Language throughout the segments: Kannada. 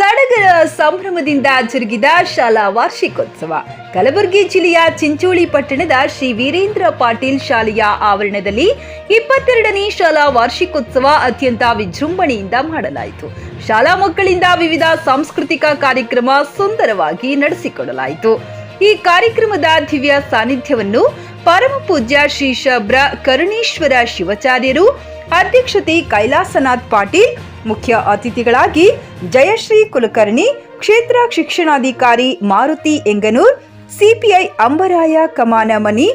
ಸಡಗರ ಸಂಭ್ರಮದಿಂದ ಜರುಗಿದ ಶಾಲಾ ವಾರ್ಷಿಕೋತ್ಸವ. ಕಲಬುರಗಿ ಜಿಲ್ಲೆಯ ಚಿಂಚೋಳಿ ಪಟ್ಟಣದ ಶ್ರೀ ವೀರೇಂದ್ರ ಪಾಟೀಲ್ ಶಾಲೆಯ ಆವರಣದಲ್ಲಿ ಇಪ್ಪತ್ತೆರಡನೇ ಶಾಲಾ ವಾರ್ಷಿಕೋತ್ಸವ ಅತ್ಯಂತ ವಿಜೃಂಭಣೆಯಿಂದ ಮಾಡಲಾಯಿತು. ಶಾಲಾ ಮಕ್ಕಳಿಂದ ವಿವಿಧ ಸಾಂಸ್ಕೃತಿಕ ಕಾರ್ಯಕ್ರಮ ಸುಂದರವಾಗಿ ನಡೆಸಿಕೊಡಲಾಯಿತು. ಈ ಕಾರ್ಯಕ್ರಮದ ದಿವ್ಯ ಸಾನ್ನಿಧ್ಯವನ್ನು ಪರಮ ಪೂಜ್ಯ ಶ್ರೀ ಶಬ್ರ ಕರುಣೇಶ್ವರ ಶಿವಾಚಾರ್ಯರು, ಅಧ್ಯಕ್ಷತೆ ಕೈಲಾಸನಾಥ್ ಪಾಟೀಲ್ ಮುಖ್ಯ ಅತಿಥಿಗಳಾಗಿ ಜಯಶ್ರೀ ಕುಲಕರ್ಣಿ, ಕ್ಷೇತ್ರ ಶಿಕ್ಷಣಾಧಿಕಾರಿ ಮಾರುತಿ ಎಂಗನೂರ್, ಸಿಪಿಐ ಅಂಬರಾಯ ಕಮಾನಮನಿ,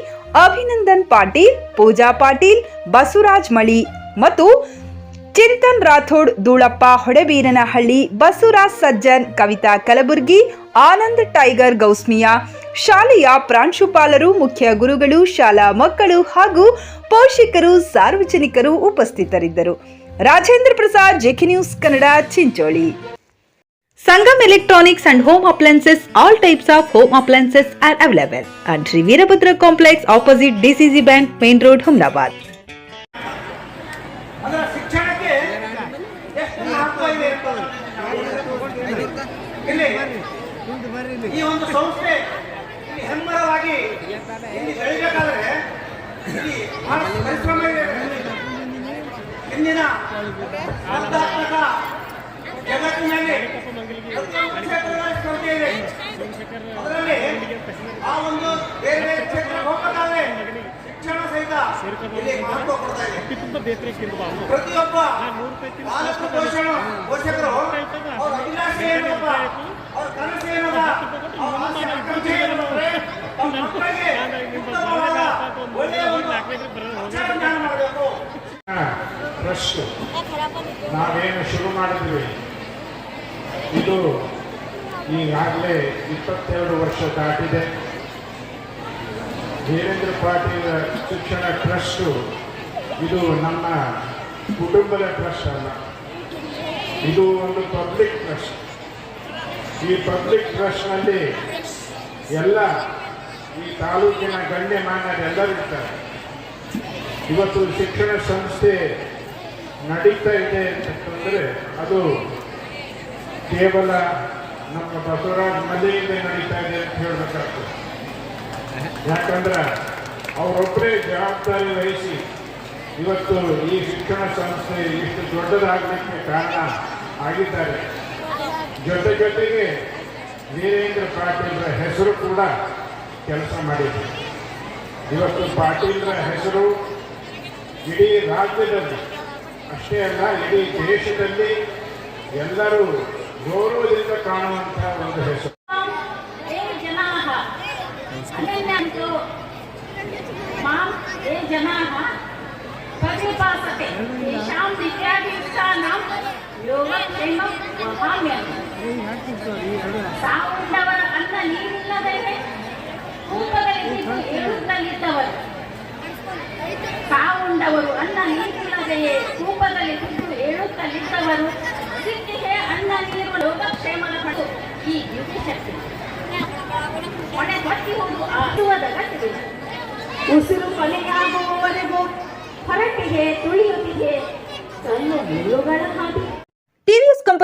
ಅಭಿನಂದನ್ ಪಾಟೀಲ್, ಪೂಜಾ ಪಾಟೀಲ್, ಬಸವರಾಜ್ ಮಳಿ ಮತ್ತು ಚಿಂತನ್ ರಾಥೋಡ್, ದೂಳಪ್ಪ ಹೊಡೆಬೀರನಹಳ್ಳಿ, ಬಸವರಾಜ್ ಸಜ್ಜನ್, ಕವಿತಾ ಕಲಬುರ್ಗಿ, ಆನಂದ್ ಟೈಗರ್ ಗೌಸ್ಮಿಯಾ, ಶಾಲೆಯ ಪ್ರಾಂಶುಪಾಲರು, ಮುಖ್ಯ ಗುರುಗಳು, ಶಾಲಾ ಮಕ್ಕಳು ಹಾಗೂ ಪೋಷಕರು, ಸಾರ್ವಜನಿಕರು ಉಪಸ್ಥಿತರಿದ್ದರು. Rajendra Prasad JK news Kannada Chincholi types of home appliances are available. And Sri Veerabhadra Complex opposite DCC Bank, Main Road, Humnabad. ಅದರ ಶಿಕ್ಷಣಕ್ಕೆ ಎಷ್ಟು ಮಹತ್ವ ಇದೆ ಇಲ್ಲಿ ಈ ಒಂದು ಸಂಸ್ಥೆ ಹೆಮ್ಮರವಾಗಿ ಇಲ್ಲಿ ಬೆಳಿಬೇಕಾದ್ರೆ ಇಲ್ಲಿ ಬಹಳಷ್ಟು ಪರಿಶ್ರಮ ಇದೆ ಇಂದಿನ ಸ್ಪರ್ಧಾತ್ಮಕ ಜಗತ್ತಿನಲ್ಲಿ ಸ್ಪರ್ಧೆ ಇದೆ. ಅದರಲ್ಲಿ ಆ ಒಂದು ಬೇರೆ ಬೇರೆ ಕ್ಷೇತ್ರಕ್ಕೆ ಹೋಗಬೇಕಾದ್ರೆ ಶಿಕ್ಷಣ ಸಹಿತ ಇಲ್ಲಿ ಮಹತ್ವ ಕೊಡ್ತಾ ಇದೆ. ಪ್ರತಿಯೊಬ್ಬ ಬಹಳಷ್ಟು ಪೋಷಣ ಪೋಷಕರು, ಅವ್ರ ಅಭಿಲಾಷೆ ಏನಪ್ಪ? ಅವ್ರ ಕನಸು ಏನದ? ಒಳ್ಳೆಯ ಒಂದು ಟ್ರಸ್ಟ್ ನಾವೇನು ಶುರು ಮಾಡಿದ್ವಿ. ಇದು ಈಗಾಗಲೇ ಇಪ್ಪತ್ತೆರಡು ವರ್ಷ ದಾಟಿದೆ. ವೀರೇಂದ್ರ ಪಾಟೀಲ್ ಶಿಕ್ಷಣ ಟ್ರಸ್ಟ್ ಇದು ನಮ್ಮ ಕುಟುಂಬದ ಟ್ರಸ್ಟ್ ಅಲ್ಲ. ಇದು ಒಂದು ಪಬ್ಲಿಕ್ ಟ್ರಸ್ಟ್ ಈ ಪಬ್ಲಿಕ್ ಟ್ರಸ್ಟ್ನಲ್ಲಿ ಎಲ್ಲ ಈ ತಾಲೂಕಿನ ಗಣ್ಯಮಾನ್ಯರೆಲ್ಲರಿರ್ತಾರೆ ಇವತ್ತು ಶಿಕ್ಷಣ ಸಂಸ್ಥೆ ನಡೀತಾ ಇದೆ ಅಂತಂದರೆ ಅದು ಕೇವಲ ನಮ್ಮ ಬಸವರಾಜ್ ಮಲೆಯಿಂದ ನಡೀತಾ ಇದೆ ಅಂತ ಹೇಳ್ಬೇಕಾಗ್ತದೆ. ಯಾಕಂದ್ರೆ ಅವರೊಬ್ಬರೇ ಜವಾಬ್ದಾರಿ ವಹಿಸಿ ಇವತ್ತು ಈ ಶಿಕ್ಷಣ ಸಂಸ್ಥೆ ಇಷ್ಟು ದೊಡ್ಡದಾಗಲಿಕ್ಕೆ ಕಾರಣ ಆಗಿದ್ದಾರೆ. ಜೊತೆ ಜೊತೆಗೆ ವೀರೇಂದ್ರ ಪಾಟೀಲ್ರ ಹೆಸರು ಕೂಡ ಕೆಲಸ ಮಾಡಿದೆ. ಇವತ್ತು ಪಾಟೀಲ್ರ ಹೆಸರು ಇಡೀ ರಾಜ್ಯದಲ್ಲಿ ಅಷ್ಟೇ ಅಲ್ಲ, ಇಡೀ ದೇಶದಲ್ಲಿ ಎಲ್ಲರೂ ಗೌರವದಿಂದ ಕಾಣುವಂತಹ ಒಂದು ಹೆಸರು. ಸಾವುಂಡವರ ಅನ್ನ ನೀರಿಲ್ಲದೇ ಕೂಪದಲ್ಲಿ ಏಳುತ್ತಲಿದ್ದವರು. ಸಾವುಂಡವರು ಅನ್ನ ನೀರಿಲ್ಲದೆಯೇ? ಏಳುತ್ತಲಿದ್ದವರು ಸಿದ್ಧಿಗೆ ಅನ್ನ ನೀರು ಯೋಗಕ್ಷೇಮದ ಪಡು ಈ ಯುದ್ಧಶಕ್ತಿ ಹೊಣೆ ಹೊತ್ತಿರುವುದು ಆಡುವದ ಗಟ್ಟಿದೆ ಉಸಿರು ಕೊನೆಯಾಗುವವರೆಗೂ ಹೊರಟಿಗೆ, ತುಳಿಯುತ್ತಿಗೆ ಸಣ್ಣ ಹಾದಿ. ಟಿವಿಎಸ್